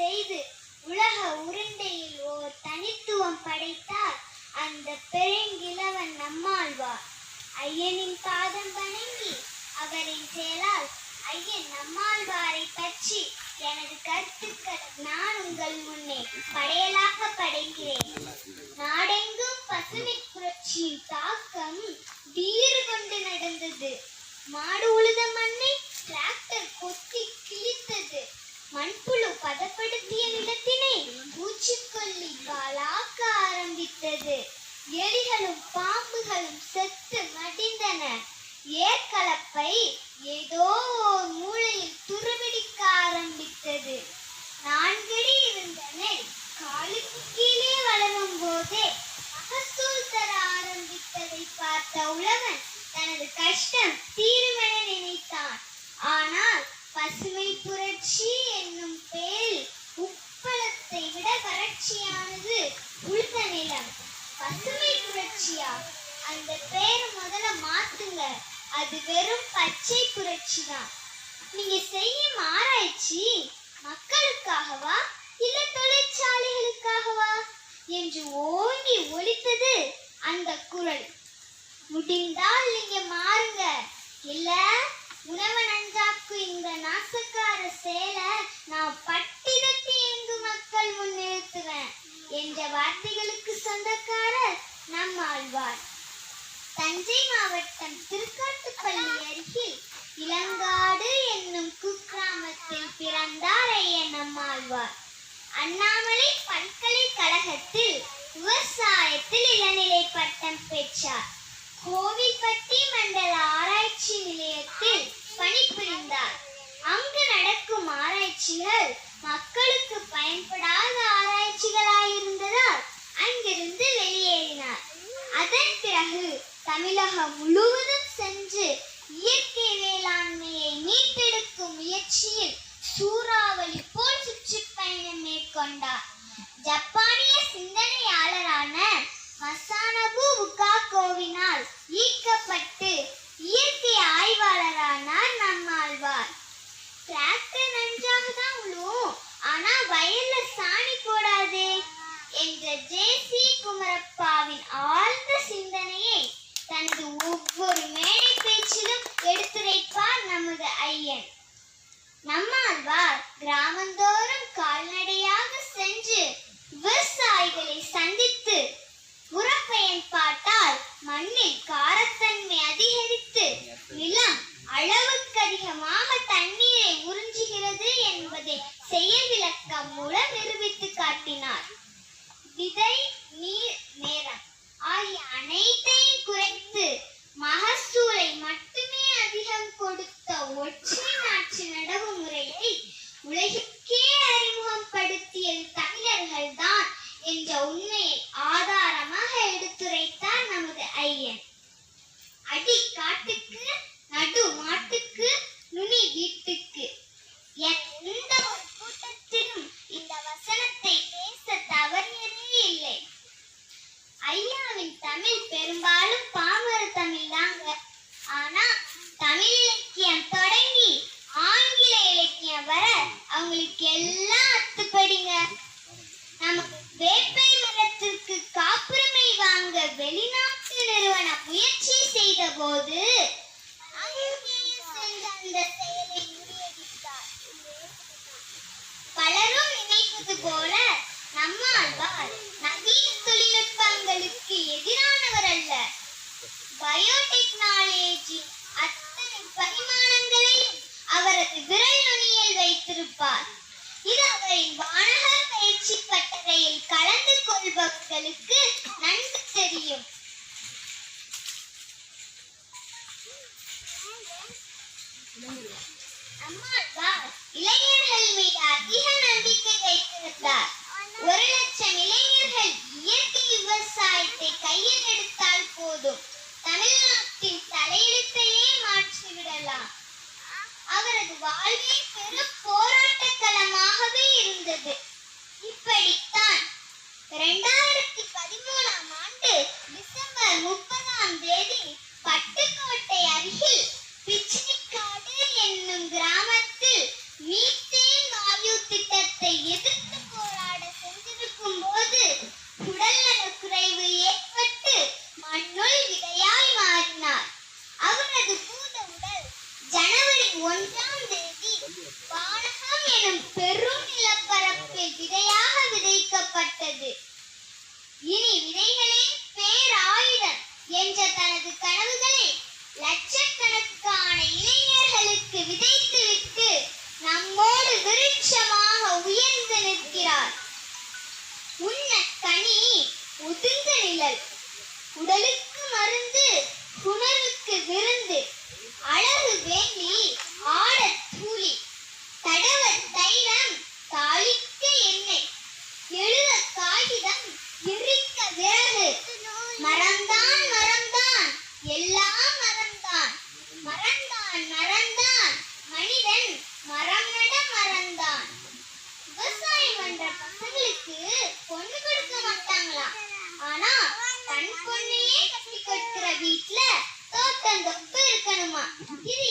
செய்து உலக உருண்டையில் ஓர் தனித்துவம் படைத்தார். அந்த பெருங்கிழவன் நம்மாழ்வார் ஐயனின் பாதம் வணங்கி அவரின் செயலால் ஐயன் நம்மாழ்வாரை பற்றி எனது கருத்துக்கள் நான் உங்கள் முன்னே படையலாக படைக்கிறேன். நாடெங்கும் பசுமை புரட்சியின் தாக்கம் வீறு கொண்டு நடந்தது. மாடு அந்த பேரை முதல்ல மாத்துங்க. அது வெறும் பச்சை புரட்சி தான். நீங்க செய்யும் ஆராய்ச்சி மக்களுக்காகவா இல்ல தொழிற்சாலைகளுக்காகவா? என்று ஓங்கி ஒலித்தது அந்த குரல். முடிந்தால் நீங்க மாறுங்க. இல்ல உணவு நஞ்சாக்கு இந்த நாசக்கார சேலை மாவட்டம் திருக்காட்டுப்பள்ளி அருகில் இளங்காடு என்னும் குக்கிராமத்தில் பிறந்தார் ஐயன் நம்மாழ்வார் அண்ணாமலை பல்கலைக்கழகத்தில் விவசாயத்தில் இளநிலை பட்டம் பெற்றார். கோவில்பட்டி மண்டல ஆராய்ச்சி நிலையத்தில் பணிபுரிந்தார். அங்கு நடக்கும் ஆராய்ச்சிகள் மக்களுக்கு பயன்படாத தமிழகம் முழுவதும் சென்று இயற்கை வேளாண்மையை மீட்டெடுக்கும் முயற்சியில் சூறாவளி போல் சுற்றுப்பயணம் மேற்கொண்டார். ஜப்பானிய சிந்தனை கிராமந்தோறும் கால்நடையாக சென்று விவசாயிகளை சந்தித்து உரப்பயன்பாட்டால் மண்ணில் காரத்தன்மை அதிகரித்து நிலம் அளவுக்கு அதிகமாக தண்ணீரை உறிஞ்சுகிறது என்பதை செயல் விளக்கம் மூலம் நிரூபித்து காட்டினார். விதை நீர் நேரம் ஆகிய அனைத்தையும் குறைத்து மகசூலை மட்டுமே அதிகம் கொடுத்த ஒற்றை நாற்று நடவு முறையை உலகிற்கே வெளிநாட்டு நிறுவனம் முயற்சி செய்த போது கொடுத்தார் ஒரு லட்சம் இளைஞர்கள் இயற்கை விவசாயத்தை கையில் எடுத்தால் போதும். தமிழ்நாட்டின் தலையெழுத்தையே மாற்றிவிடலாம். அவரது வாழ்வே பெரும் போராட்டக்களமாகவே இருந்தது. இப்படித்தான் இரண்டாயிரத்தி பதிமூணாம் ஆண்டு டிசம்பர் முப்பதாம் தேதி பட்டுக்கோட்டை அருகில் பிச்சு ஒன்றாம் தேதி வானகம் எனும் பெரும் நிலப்பரப்பில் விதையாக விதைக்கப்பட்டது. இனி விதைகளே பேராயுதம் என்ற தனது கனவுகளை லட்சக்கணக்கான இளைஞர்களுக்கு விதைத்துவிட்டு நம்மோடு விருட்சமாக உயர்ந்து நிற்கிறார். உன்ன கனி உதிர்ந்த நிழல் உடலுக்கு மருந்து உணர்வுக்கு விருந்து ஆனா தன் பொண்ணையே கட்டி கொடுக்கிற வீட்டுல தோட்டந்தொப்பு இருக்கணுமா? இது